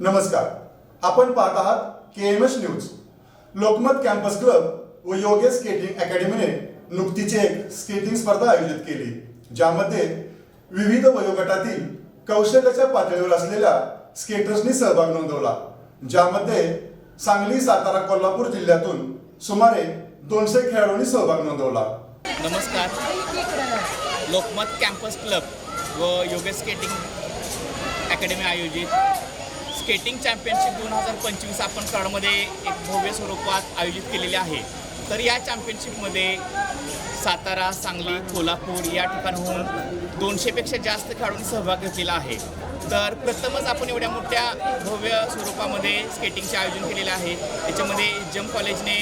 नमस्कार. आपण पाहत आहात K M S news Lokmat campus club व योगे स्केटिंग अकॅडमीने नुकतीच एक स्केटिंग स्पर्धा आयोजित केली ज्यामध्ये विविध वयोगटातील कौशल्याच्या पातळीवर असलेल्या स्केटर्सनी सहभाग नोंदवला. ज्यामध्ये सांगली सातारा कोल्हापूर जिल्ह्यातून सुमारे दोनशे खेळाडूंनी सहभाग नोंदवला. नमस्कार. लोकमत कॅम्पस क्लब व योगेश स्केटिंग अकॅडमी आयोजित स्केटिंग चॅम्पियनशिप दोन हजार पंचवीस आपण कराडमध्ये एक भव्य स्वरूपात आयोजित केलेले आहे. तर या चॅम्पियनशिपमध्ये सातारा सांगली कोल्हापूर या ठिकाणाहून दोनशेपेक्षा जास्त खेळाडूंनी सहभाग घेतलेला आहे. तर प्रथमच आपण एवढ्या मोठ्या भव्य स्वरूपामध्ये स्केटिंगचे आयोजन केलेले आहे. त्याच्यामध्ये जम कॉलेजने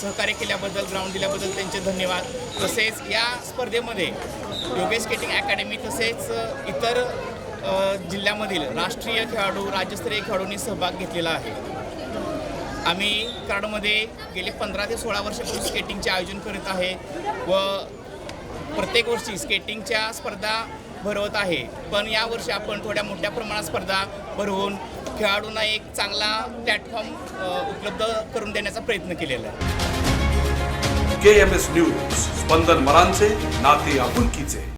सहकार्य केल्याबद्दल ग्राउंड दिल्याबद्दल त्यांचे धन्यवाद. तसेच या स्पर्धेमध्ये योगेश स्केटिंग अकॅडमी तसेच इतर जिल्ह्यामधील राष्ट्रीय खेळाडू राज्यस्तरीय खेळाडूंनी सहभाग घेतलेला आहे. आम्ही कराडमध्ये गेले पंधरा ते सोळा वर्षापासून स्केटिंगचे आयोजन करीत आहे व प्रत्येक वर्षी स्केटिंगच्या स्पर्धा भरवत आहे. पण यावर्षी आपण थोड्या मोठ्या प्रमाणात स्पर्धा भरवून खेळाडूंना एक चांगला प्लॅटफॉर्म उपलब्ध करून देण्याचा प्रयत्न केलेला आहे. K M S news Spandan मरांचे नाते आपुलकीचे.